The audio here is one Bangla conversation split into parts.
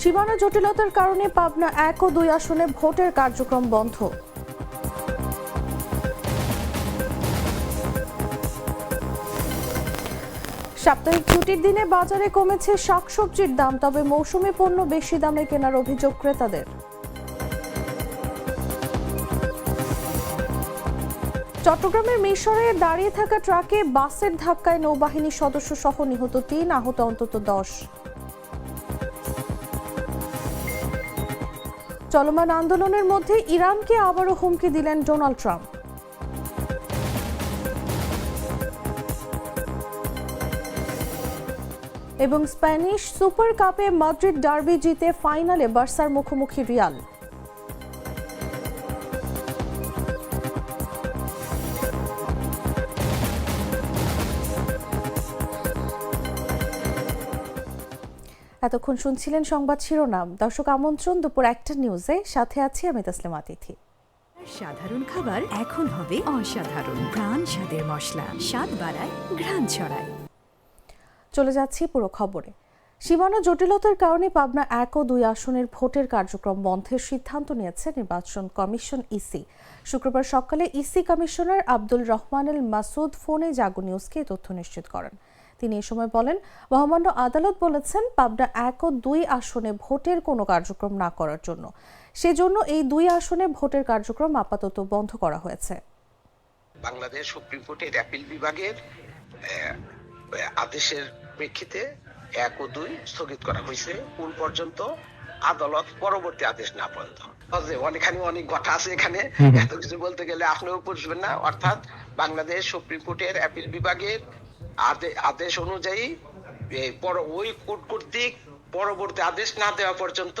সীমানা জটিলতার কারণে পাবনা এক ও দুই আসনে ভোটের কার্যক্রম বন্ধ। সাপ্তাহিক ছুটির দিনে বাজারে কমেছে শাকসবজির দাম, তবে মৌসুমী পণ্য বেশি দামে কেনার অভিযোগ ক্রেতাদের। চট্টগ্রামের মিশরে দাঁড়িয়ে থাকা ট্রাকে বাসের ধাক্কায় নৌবাহিনী সদস্য সহ নিহত তিন আহত, অন্তত দশ। চলমান আন্দোলনের মধ্যে ইরানকে আবারও হুমকি দিলেন ডোনাল্ড ট্রাম্প। এবং স্প্যানিশ সুপার কাপে মাদ্রিদ ডার্বি জিতে ফাইনালে বার্সার মুখোমুখি রিয়াল। এতক্ষণ শুনছিলেন সংবাদ শিরোনাম। দর্শক আমন্ত্রণ দুপুর একটা নিউজে। সাথে আছি আমি তাসলিমা আতিথি। সাধারণ খাবার এখন হবে অসাধারণ। প্রাণ স্বাদের মশলা। স্বাদ বাড়ায় ঘ্রাণ ছড়ায়। চলে যাচ্ছি পুরো খবরে। সীমানা জটিলতার কারণে পাবনা এক ও দুই আসনের ভোটের কার্যক্রম বন্ধের সিদ্ধান্ত নিয়েছে নির্বাচন কমিশন ইসি। শুক্রবার সকালে ইসি কমিশনার আব্দুল রহমানুল মাসুদ ফোনে জাগো নিউজকে তথ্য নিশ্চিত করেন। তিনি এ সময় বলেন মহামান্য আদালত বলেছেন পাবনা এক ও দুই আসনে ভোটের কোনো কার্যক্রম না করার জন্য। সেজন্য এই দুই আসনে ভোটের কার্যক্রম আপাতত বন্ধ করা হয়েছে। বাংলাদেশ সুপ্রিম কোর্টের অ্যাপিল বিভাগের আদেশের প্রেক্ষিতে এক ও দুই স্থগিত করা হয়েছে। কোন পর্যন্ত আদালত পরবর্তী আদেশ না পর্যন্ত। অনেকখানি অনেক কথা আছে এখানে। এত কিছু বলতে গেলে আপনিও বুঝবেন না। অর্থাৎ বাংলাদেশ সুপ্রিম কোর্টের অ্যাপিল বিভাগের আদেশ অনুযায়ী ওই কোর্ট কর্তৃক পরবর্তী আদেশ না দেওয়া পর্যন্ত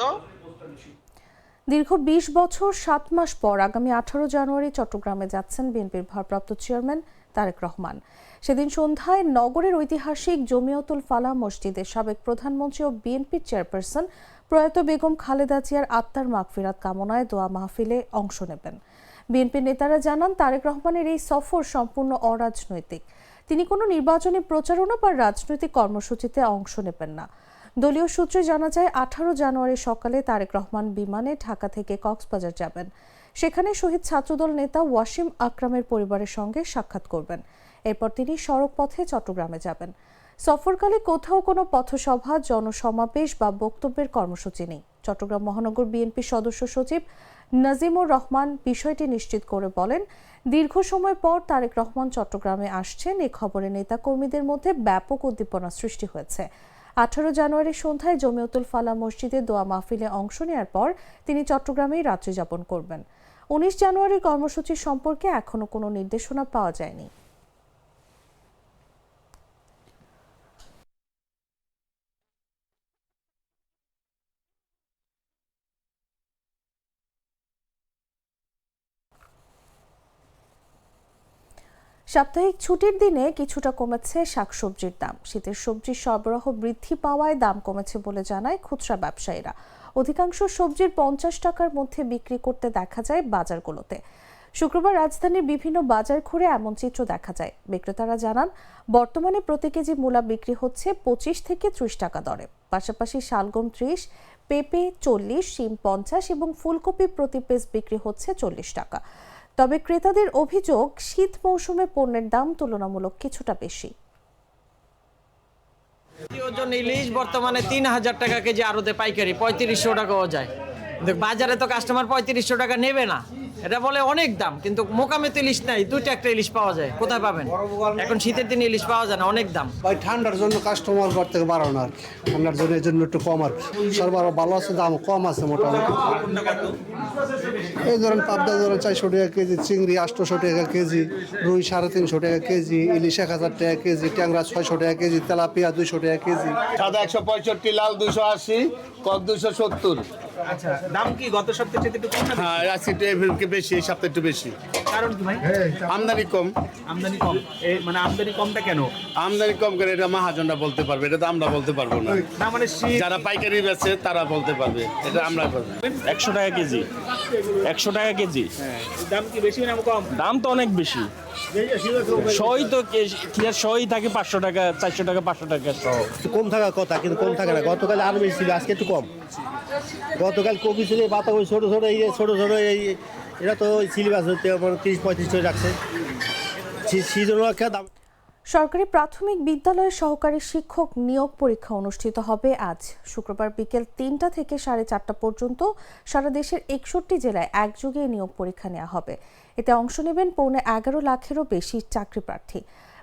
দীর্ঘ বিশ বছর, সাত মাস পর আগামী আঠারো জানুয়ারি চট্টগ্রামে যাচ্ছেন বিএনপির ভারপ্রাপ্ত চেয়ারম্যান তারেক রহমান। সেদিন সন্ধ্যায় নগরের ঐতিহাসিক জমিয়তুল ফালাহ মসজিদে সাবেক প্রধানমন্ত্রী ও বিএনপির চেয়ারপারসন প্রয়াত বেগম খালেদা জিয়ার আত্মার মাগফিরাত কামনায় দোয়া মাহফিলে অংশ নেবেন। বিএনপির নেতারা জানান, তারেক রহমানের এই সফর সম্পূর্ণ অরাজনৈতিক। তিনি কোনো নির্বাচনী প্রচারণা বা রাজনৈতিক কর্মসূচিতে অংশ নেবেন না। দলীয় সূত্রে জানা যায়, আঠারো জানুয়ারি সকালে তারেক রহমান বিমানে ঢাকা থেকে কক্সবাজার যাবেন। সেখানে শহীদ ছাত্রদল নেতা ওয়াসিম আকরামের পরিবারের সঙ্গে সাক্ষাৎ করবেন। এরপর তিনি সড়ক পথে চট্টগ্রামে যাবেন। সফরকালে কোথাও কোনো পথসভা, জনসমাবেশ বা বক্তব্যের কর্মসূচি নেই। চট্টগ্রাম মহানগর বিএনপি সদস্য সচিব নাজিমুর রহমান বিষয়টি নিশ্চিত করে বলেন, দীর্ঘ সময় পর তারেক রহমান চট্টগ্রামে আসছেন। এ খবরে নেতাকর্মীদের মধ্যে ব্যাপক উদ্দীপনা সৃষ্টি হয়েছে। আঠারো জানুয়ারি সন্ধ্যায় জমিউতুল ফালা মসজিদে দোয়া মাহফিলে অংশ নেওয়ার পর তিনি চট্টগ্রামেই রাত্রি যাপন করবেন। উনিশ জানুয়ারির কর্মসূচি সম্পর্কে এখনও কোনো নির্দেশনা পাওয়া যায়নি। সাপ্তাহিক ছুটির দিনে কিছুটা কমেছে শাকসবজির দাম। শীতের সবজির সরবরাহ বৃদ্ধি পাওয়ায় দাম কমেছে বলে জানায় খুচরা ব্যবসায়ীরা। অধিকাংশ সবজির পঞ্চাশ টাকার মধ্যে বিক্রি করতে দেখা যায় বাজারগুলোতে। শুক্রবার রাজধানীর বিভিন্ন বাজার ঘুরে এমন চিত্র দেখা যায়। বিক্রেতারা জানান, বর্তমানে প্রতি কেজি মূলা বিক্রি হচ্ছে পঁচিশ থেকে ত্রিশ টাকা দরে। পাশাপাশি শালগম ত্রিশ, পেঁপে চল্লিশ, শিম পঞ্চাশ এবং ফুলকপি প্রতি পিস বিক্রি হচ্ছে চল্লিশ টাকা। তবে ক্রেতাদের অভিযোগ, শীত মৌসুমে পণ্যের দাম তুলনামূলক কিছুটা বেশি। ওজন ইলিশ বর্তমানে তিন হাজার টাকা কেজি আরতে পাইকারি, পঁয়ত্রিশশো টাকাও যায়। বাজারে তো কাস্টমার পঁয়ত্রিশশো টাকা নেবে না। এটা বলে অনেক দাম কিন্তু মোকামে তো ইলিশ নাই দুইটা একটা ইলিশ পাওয়া যায় কোথায় পাবেন? এখন শীতের দিনে ইলিশ পাওয়া যায় না অনেক দাম। ভাই ঠান্ডার জন্য কাস্টমার ঘর থেকে বাড়ানো আর কি। ঠান্ডার জন্য এই জন্য একটু কম আর কি। সরবরাহ ভালো আছে দাম কম আছে মোটামুটি। এই ধরেন পাবদা ধরেন চারশো টাকা কেজি চিংড়ি আটশোশো টাকা কেজি রুই সাড়ে তিনশো টাকা কেজি ইলিশ এক হাজার টাকা কেজি ট্যাংরা ছয়শো টাকা কেজি তেলাপিয়া দুইশো টাকা কেজি। সাদা একশো পঁয়ষট্টি লাল দুশো আশি কক দুশো সত্তর। আচ্ছা দাম কি গত সপ্তাহে চেয়ে একটু কম না হ্যাঁ আজকে একটু বেশি এই সপ্তাহে একটু বেশি। কারণ কি ভাই? আমদানি কম। আমদানি কম। এই মানে আমদানি কমটা কেন? আমদানি কম করে এটা মহাজনরা বলতে পারবে এটা তো আমরা বলতে পারব না। না মানে যারা পাইকারি বেচে তারা বলতে পারবে এটা আমরা পারব একশো টাকা কেজি। একশো টাকা কেজি। হ্যাঁ, দাম কি বেশি না কম? দাম তো অনেক বেশি। সই তো সই থাকে পাঁচশো টাকা চারশো টাকা পাঁচশো টাকা সহ। কম থাকার কথা কিন্তু কম থাকে না। গতকাল আরও বেশি ছিল আজকে একটু কম। গতকাল কপি ছিল পাতা ওই ছোটো ছোটো, এই ছোটো ছোটো, এই এটা তো ওই সিলেবাস হতে তিরিশ পঁয়ত্রিশ করে রাখছে। সিজন দাম সরকারি প্রাথমিক বিদ্যালয়ের সহকারী শিক্ষক নিয়োগ পরীক্ষা অনুষ্ঠিত হবে আজ। শুক্রবার বিকেল তিনটা থেকে সাড়ে চারটা পর্যন্ত সারা দেশের একষট্টি জেলায় একযোগে নিয়োগ পরীক্ষা নেওয়া হবে। এতে অংশ নেবেন পৌনে এগারো লাখেরও বেশি চাকরি প্রার্থী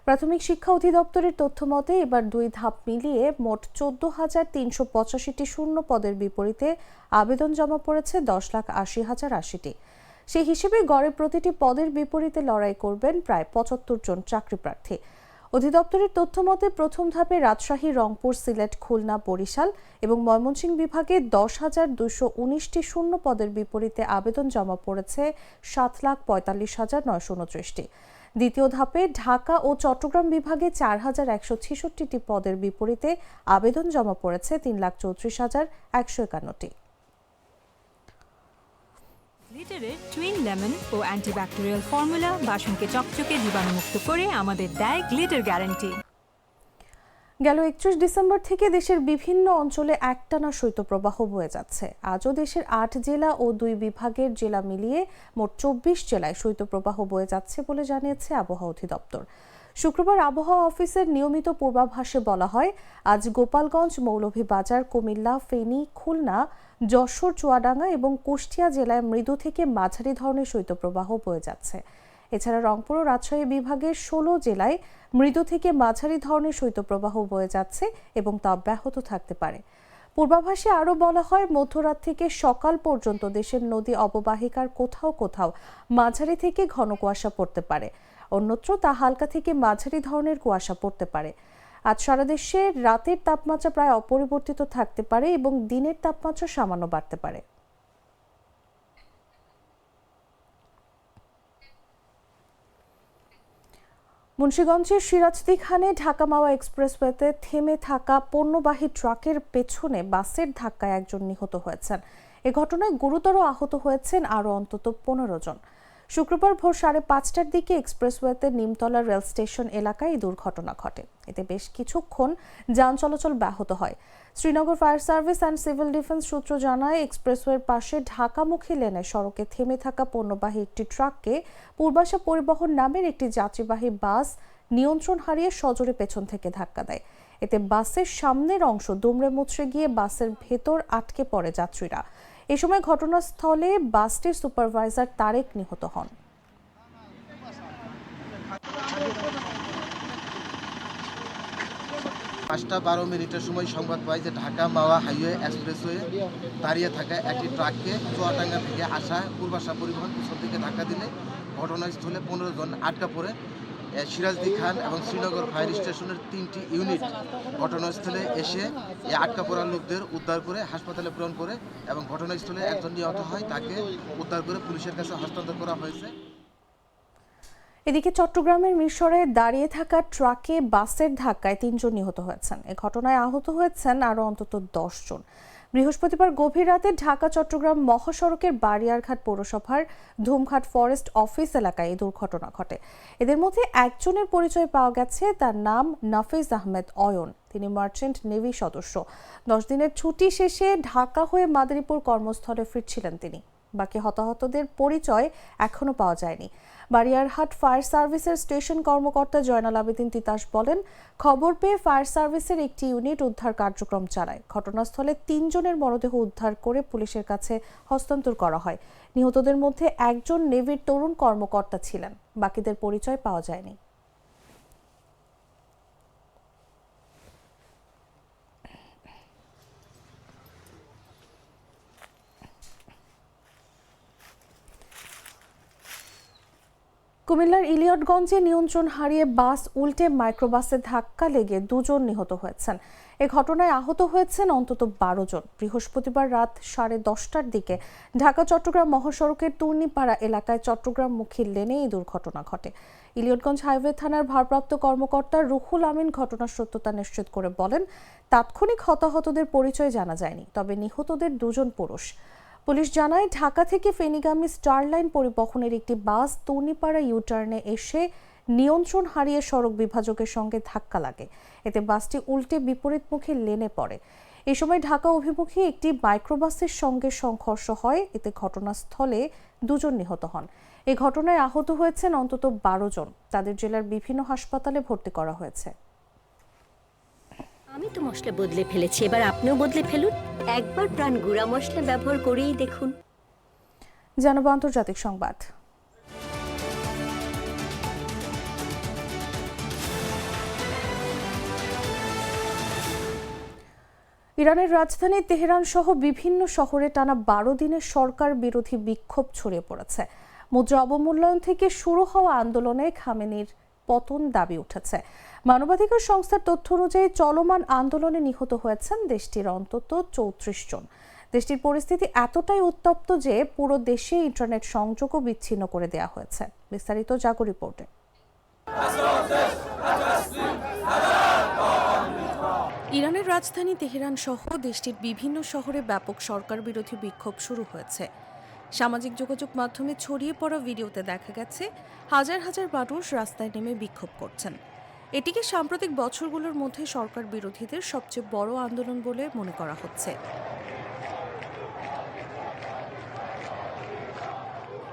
প্রাথমিক শিক্ষা অধিদপ্তরের তথ্য মতে, এবার দুই ধাপ মিলিয়ে মোট চোদ্দ হাজার তিনশো পঁচাশিটি শূন্য পদের বিপরীতে আবেদন জমা পড়েছে দশ লাখ আশি হাজার আশিটি। সেই হিসেবে গড়ে প্রতিটি পদের বিপরীতে লড়াই করবেন প্রায় পঁচাত্তর জন চাকরি প্রার্থী। অধিদপ্তরের তথ্য মতে, প্রথম ধাপে রাজশাহী, রংপুর, সিলেট, খুলনা, বরিশাল এবং ময়মনসিংহ বিভাগে দশ হাজার দুশো উনিশটি শূন্য পদের বিপরীতে আবেদন জমা পড়েছে সাত লাখ পঁয়তাল্লিশ হাজার নয়শো উনত্রিশটি। দ্বিতীয় ধাপে ঢাকা ও চট্টগ্রাম বিভাগে চার হাজার একশো ছেষট্টিটি পদের বিপরীতে আবেদন জমা পড়েছে তিন লাখ চৌত্রিশ হাজার একশো একান্নটি। লিটারের টুইন লেমন ও অ্যান্টিব্যাকটেরিয়াল ফর্মুলা বাসনকে চকচকে জীবাণুমুক্ত করে আমাদের দেয় গ্লিটার গ্যারান্টি। গেল একত্রিশ ডিসেম্বর থেকে দেশের বিভিন্ন অঞ্চলে একটানা শৈত্যপ্রবাহ বয়ে যাচ্ছে। আজও দেশের আট জেলা ও দুই বিভাগের জেলা মিলিয়ে মোট চব্বিশ জেলায় শৈত্যপ্রবাহ বয়ে যাচ্ছে বলে জানিয়েছে আবহাওয়া অধিদপ্তর। শুক্রবার আবহাওয়া অফিসের নিয়মিত পূর্বাভাসে বলা হয়, আজ গোপালগঞ্জ, মৌলভীবাজার, কুমিল্লা, ফেনী, খুলনা, যশোর, চুয়াডাঙ্গা এবং কুষ্টিয়া জেলায় মৃদু থেকে মাঝারি ধরনের শৈত্যপ্রবাহ বয়ে যাচ্ছে। এছাড়া রংপুর ও রাজশাহী বিভাগের ষোলো জেলায় মৃদু থেকে মাঝারি ধরনের শৈত্যপ্রবাহ বয়ে যাচ্ছে এবং তা অব্যাহত থাকতে পারে। পূর্বাভাসে আরও বলা হয়, মধ্যরাত থেকে সকাল পর্যন্ত দেশের নদী অববাহিকার কোথাও কোথাও মাঝারি থেকে ঘন কুয়াশা পড়তে পারে। অন্যত্র তা হালকা থেকে মাঝারি ধরনের কুয়াশা পড়তে পারে। আজ সারা দেশে রাতের তাপমাত্রা প্রায় অপরিবর্তিত থাকতে পারে এবং দিনের তাপমাত্রা সামান্য বাড়তে পারে। মুন্সীগঞ্জের সিরাজদিখানে ঢাকা মাওয়া এক্সপ্রেসওয়েতে থেমে থাকা পণ্যবাহী ট্রাকের পেছনে বাসের ধাক্কায় একজন নিহত হয়েছেন। এ ঘটনায় গুরুতর আহত হয়েছেন আরও অন্তত পনেরো জন। শুক্রবার ভোর সাড়ে পাঁচটার দিকে এক্সপ্রেসওয়েতে নিমতলা রেল স্টেশন এলাকায় এই দুর্ঘটনা ঘটে। এতে বেশ কিছুক্ষণ যান চলাচল ব্যাহত হয়। Srinagar fire service and civil defence সূত্র জানায়, এক্সপ্রেসওয়ের পাশে ঢাকামুখী লেনে সড়কে থেমে থাকা পণ্যবাহী একটি ট্রাককে পূর্বাশা পরিবহন নামের একটি যাত্রীবাহী বাস নিয়ন্ত্রণ হারিয়ে সজোরে পেছন থেকে ধাক্কা দেয়। এতে বাসের সামনের অংশ দুমড়ে মুচড়ে গিয়ে বাসের ভেতর আটকে পড়ে যাত্রীরা। এ সময় ঘটনাস্থলে বাসটির সুপারভাইজার তারেক নিহত হন। পাঁচটা বারো মিনিটের সময় সংবাদ পাই যে ঢাকা মাওয়া হাইওয়ে এক্সপ্রেসওয়ে দাঁড়িয়ে থাকা একটি ট্রাককে চুয়াডাঙ্গা থেকে আসা পূর্বাশা পরিবহন পিছন থেকে ধাক্কা দিলে ঘটনাস্থলে পনেরো জন আটকা পড়ে। সিরাজদি খান এবং শ্রীনগর ফায়ার স্টেশনের তিনটি ইউনিট ঘটনাস্থলে এসে এই আটকা পড়া লোকদের উদ্ধার করে হাসপাতালে প্রেরণ করে এবং ঘটনাস্থলে একজন নিহত হয়, তাকে উদ্ধার করে পুলিশের কাছে হস্তান্তর করা হয়েছে। এদিকে চট্টগ্রামের মিশরে দাঁড়িয়ে থাকা ট্রাকে বাসের ধাক্কায় তিনজন নিহত হয়েছেন। এ ঘটনায় আহত হয়েছেন আরও অন্তত দশজন জন। বৃহস্পতিবার গভীর রাতে ঢাকা, চট্টগ্রাম মহাসড়কের বারিয়ারঘাট পৌরসভার ধুমঘাট ফরেস্ট অফিস এলাকায় এই দুর্ঘটনা ঘটে। এদের মধ্যে একজনের পরিচয় পাওয়া গেছে, তার নাম নাফিজ আহমেদ অয়ন। তিনি মার্চেন্ট নেভি সদস্য। দশ দিনের ছুটি শেষে ঢাকা হয়ে মাদারীপুর কর্মস্থলে ফিরছিলেন তিনি। বাকি হতাহতদের পরিচয় এখনও পাওয়া যায়নি। বারিয়ারহাট ফায়ার সার্ভিসের স্টেশন কর্মকর্তা জয়নাল আবেদিন তিতাস বলেন, খবর পেয়ে ফায়ার সার্ভিসের একটি ইউনিট উদ্ধার কার্যক্রম চালায়। ঘটনাস্থলে তিনজনের মরদেহ উদ্ধার করে পুলিশের কাছে হস্তান্তর করা হয়। নিহতদের মধ্যে একজন নেভির তরুণ কর্মকর্তা ছিলেন, বাকিদের পরিচয় পাওয়া যায়নি। কুমিল্লার ইলিয়টগঞ্জে নিয়ন্ত্রণ হারিয়ে বাস উল্টে মাইক্রোবাসে ধাক্কা লেগে দুজন নিহত হয়েছেন। এ ঘটনায় আহত হয়েছেন অন্তত বারো জন। বৃহস্পতিবার রাত সাড়ে দশটার দিকে ঢাকা, চট্টগ্রাম মহাসড়কের তুর্নিপাড়া এলাকায় চট্টগ্রামমুখী লেনে এই দুর্ঘটনা ঘটে। ইলিয়টগঞ্জ হাইওয়ে থানার ভারপ্রাপ্ত কর্মকর্তা রুহুল আমিন ঘটনার সত্যতা নিশ্চিত করে বলেন, তাৎক্ষণিক হতাহতদের পরিচয় জানা যায়নি, তবে নিহতদের দুজন পুরুষ। পুলিশ জানায়, ঢাকা থেকে ফেনীগামী স্টারলাইন পরিবহনের একটি বাস তর্নিপাড়া ইউটার্নে এসে নিয়ন্ত্রণ হারিয়ে সড়ক বিভাজকের সঙ্গে ধাক্কা লাগে। এতে বাসটি উল্টে বিপরীতমুখী লেনে পড়ে। এ সময় ঢাকা অভিমুখী একটি মাইক্রোবাসের সঙ্গে সংঘর্ষ হয়। এতে ঘটনাস্থলে দুজন নিহত হন। এ ঘটনায় আহত হয়েছেন অন্তত বারো জন। তাদের জেলার বিভিন্ন হাসপাতালে ভর্তি করা হয়েছে। আমি তো মশলা বদলে ফেলেছি, এবার আপনিও বদলে ফেলুন। একবার প্রাণ গুঁড়া মশলা ব্যবহার করেই দেখুন। জানাব আন্তর্জাতিক সংবাদ। ইরানের রাজধানী তেহরান সহ বিভিন্ন শহরে টানা বারো দিনের সরকার বিরোধী বিক্ষোভ ছড়িয়ে পড়েছে। মুদ্রা অবমূল্যায়ন থেকে শুরু হওয়া আন্দোলনে খামেনির পতন দাবি উঠেছে। মানবাধিকার সংস্থার তথ্য অনুযায়ী চলমান আন্দোলনে নিহত হয়েছেন দেশটির অন্তত চৌত্রিশ জন। দেশটির পরিস্থিতি এতটাই উত্তপ্ত যে পুরো দেশে ইন্টারনেট সংযোগও বিচ্ছিন্ন করে দেওয়া হয়েছে। বিস্তারিত জাগো রিপোর্টে। ইরানের রাজধানী তেহরান সহ দেশটির বিভিন্ন শহরে ব্যাপক সরকার বিরোধী বিক্ষোভ শুরু হয়েছে। সামাজিক যোগাযোগ মাধ্যমে ছড়িয়ে পড়া ভিডিওতে দেখা গেছে, হাজার হাজার মানুষ রাস্তায় নেমে বিক্ষোভ করছেন। এটিকে সাম্প্রতিক বছরগুলোর মধ্যে সরকার বিরোধীদের সবচেয়ে বড় আন্দোলন বলে মনে করা হচ্ছে।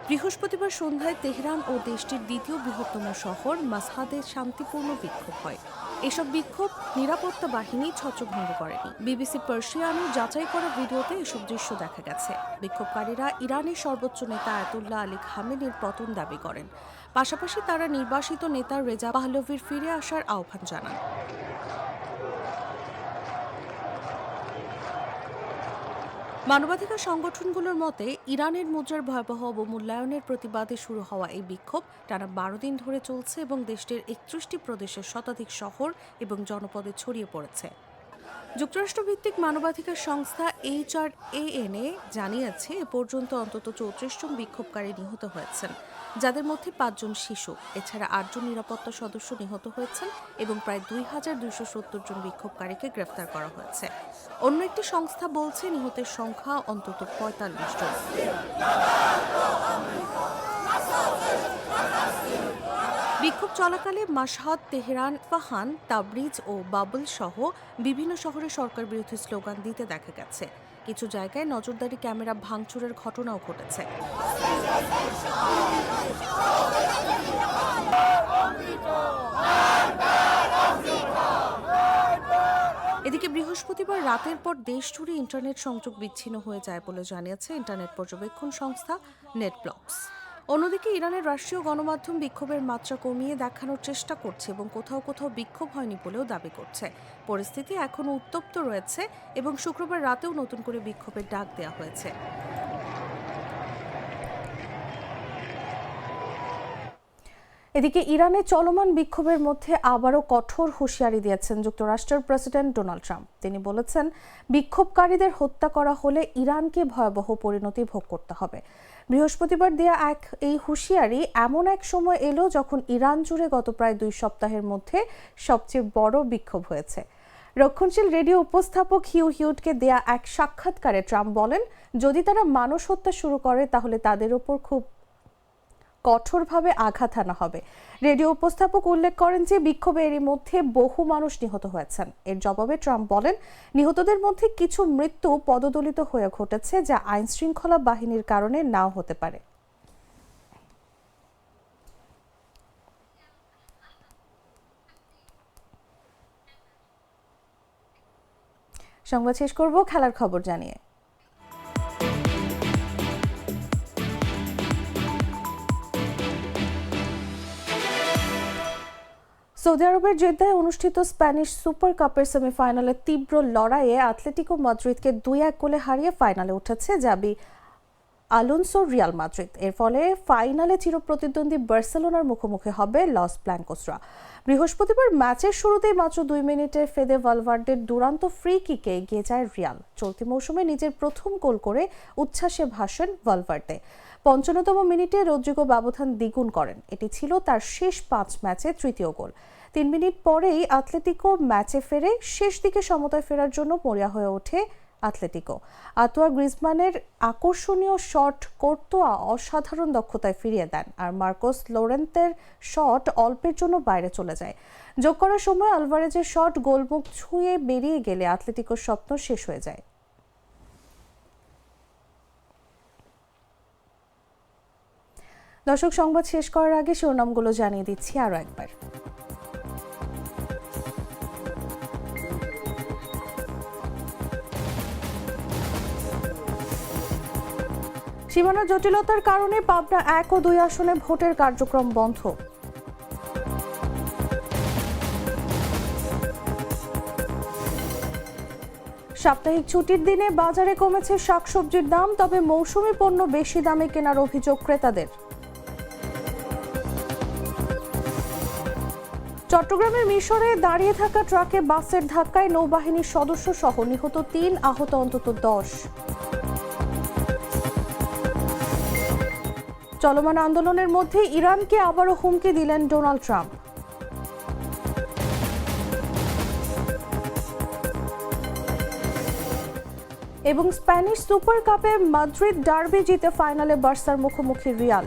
বৃহস্পতিবার সন্ধ্যায় তেহরান ও দেশটির দ্বিতীয় বৃহত্তম শহর মাসহাদে শান্তিপূর্ণ বিক্ষোভ হয়। এসব বিক্ষোভ নিরাপত্তা বাহিনী ছত্রভঙ্গ করেনি। বিবিসি পার্সিয়ানো যাচাই করা ভিডিওতে এসব দৃশ্য দেখা গেছে। বিক্ষোভকারীরা ইরানের সর্বোচ্চ নেতা আয়াতুল্লাহ আলী খামেনির পতন দাবি করেন। পাশাপাশি তারা নির্বাসিত নেতা রেজা পাহলভির ফিরে আসার আহ্বান জানান। মানবাধিকার সংগঠনগুলোর মতে, ইরানের মুদ্রার ভয়াবহ অবমূল্যায়নের প্রতিবাদে শুরু হওয়া এই বিক্ষোভ টানা বারো দিন ধরে চলছে এবং দেশটির একত্রিশটি প্রদেশের শতাধিক শহর এবং জনপদে ছড়িয়ে পড়েছে। যুক্তরাষ্ট্রভিত্তিক মানবাধিকার সংস্থা এইচ আর এএনএ জানিয়েছে, এ পর্যন্ত অন্তত চৌত্রিশ জন বিক্ষোভকারী নিহত হয়েছেন, যাদের মধ্যে পাঁচজন শিশু। এছাড়া আটজন নিরাপত্তা সদস্য নিহত হয়েছেন এবং প্রায় দুই হাজার দুইশো সত্তর জন বিক্ষোভকারীকে গ্রেফতার করা হয়েছে। অন্য একটি সংস্থা বলছে, নিহতের সংখ্যা অন্তত পঁয়তাল্লিশ জন। বিক্ষোভ চলাকালে মাসহাদ তেহরান, ফাহান, তাবরিজ ও বাবুল সহ বিভিন্ন শহরে সরকার বিরোধী স্লোগান দিতে দেখা গেছে। কিছু জায়গায় নজরদারি ক্যামেরা ভাঙচুরের ঘটনাও ঘটেছে। এদিকে বৃহস্পতিবার রাতের পর দেশ জুড়ে ইন্টারনেট সংযোগ বিচ্ছিন্ন হয়ে যায় বলে জানিয়েছে ইন্টারনেট পর্যবেক্ষণ সংস্থা নেটব্লকস। অন্যদিকে ইরানের রাষ্ট্রীয় গণমাধ্যম বিক্ষোভের মাত্রা কমিয়ে দেখানোর চেষ্টা করছে এবং কোথাও কোথাও বিক্ষোভ হয়নি বলেও দাবি করছে। পরিস্থিতি এখনও উত্তপ্ত রয়েছে এবং শুক্রবার রাতেও নতুন করে বিক্ষোভের ডাক দেওয়া হয়েছে। এদিকে ইরানে চলমান বিক্ষোভের মধ্যে আবারও কঠোর হুঁশিয়ারি দিয়েছেন যুক্তরাষ্ট্রের প্রেসিডেন্ট ডোনাল্ড ট্রাম্প। তিনি বলেছেন, বিক্ষোভকারীদের হত্যা করা হলে ইরানকে ভয়াবহ পরিণতি ভোগ করতে হবে। বৃহস্পতিবার দেয়া এক এই হুঁশিয়ারি এমন এক সময় এলো যখন ইরান জুড়ে গত প্রায় দুই সপ্তাহের মধ্যে সবচেয়ে বড় বিক্ষোভ হয়েছে। রক্ষণশীল রেডিও উপস্থাপক হিউ হিউটকে দেয়া এক সাক্ষাৎকারে ট্রাম্প বলেন, যদি তারা মানুষ হত্যা শুরু করে, তাহলে তাদের ওপর খুব কঠোরভাবে আঘাত হানা হবে। রেডিও উপস্থাপক উল্লেখ করেন যে, বিক্ষোভে এরই মধ্যে বহু মানুষ নিহত হয়েছেন। এর জবাবে ট্রাম্প বলেন, নিহতদের মধ্যে কিছু মৃত্যু পদদলিত হয়ে ঘটেছে, যা আইন শৃঙ্খলা বাহিনীর কারণে নাও হতে পারে। সংবাদ শেষ করব, খেলার খবর জানিয়ে। সৌদি আরবের জেদ্দায় অনুষ্ঠিত স্প্যানিশ সুপার কাপের সেমিফাইনালে তীব্র লড়াইয়ে আতলেটিকো মাদ্রিদকে দুই এক গোলে হারিয়ে ফাইনালে উঠেছে জাবি আলোনসো রিয়াল মাদ্রিদ। এর ফলে ফাইনালে চিরপ্রতিদ্বন্দ্বী বার্সেলোনার মুখোমুখি হবে লস ব্ল্যাঙ্কোসরা। বৃহস্পতিবার ম্যাচের শুরুতেই মাত্র দুই মিনিটে ফেদে ভালভার্ডের দুরান্ত ফ্রি কিকে এগিয়ে যায় রিয়াল। চলতি মৌসুমে নিজের প্রথম গোল করে উচ্ছ্বাসে ভাসেন ভালভার্ডে। পঞ্চান্নতম মিনিটে রদ্রিগো ব্যবধান দ্বিগুণ করেন। এটি ছিল তার শেষ পাঁচ ম্যাচে তৃতীয় গোল। তিন মিনিট পরেই আতলেতিকো ম্যাচে ফেরে শেষ দিকে সমতায় ফেরার জন্য মরিয়া হয়ে ওঠে আতলেতিকো। আতোয়া গ্রিজমানের আকর্ষণীয় শট কোর্তোয়া অসাধারণ দক্ষতায় ফিরিয়ে দেন আর মার্কোস লোরেন্তের শট অল্পের জন্য বাইরে চলে যায়। যোগ করার সময় আলভারেজের শট গোলমুখ ছুঁয়ে বেরিয়ে গেলে আতলেতিকোর স্বপ্ন শেষ হয়ে যায়। দর্শক, সংবাদ শেষ করার আগে শিরোনামগুলো জানিয়ে দিচ্ছি আরও একবার। সীমানা জটিলতার কারণে পাবনা এক ও দুই আসনে ভোটের কার্যক্রম বন্ধ। সাপ্তাহিক ছুটির দিনে বাজারে কমেছে শাকসবজির দাম, তবে মৌসুমি পণ্য বেশি দামে কেনার অভিযোগ ক্রেতাদের। চট্টগ্রামের মিশরে দাঁড়িয়ে থাকা ট্রাকে বাসের ধাক্কায় নৌবাহিনীর সদস্য সহ নিহত তিন আহত অন্তত দশ। চলমান আন্দোলনের মধ্যে ইরানকে আবারও হুমকি দিলেন ডোনাল্ড ট্রাম্প। এবং স্প্যানিশ সুপার কাপে মাদ্রিদ ডার্বি জিতে ফাইনালে বার্সার মুখোমুখি রিয়াল।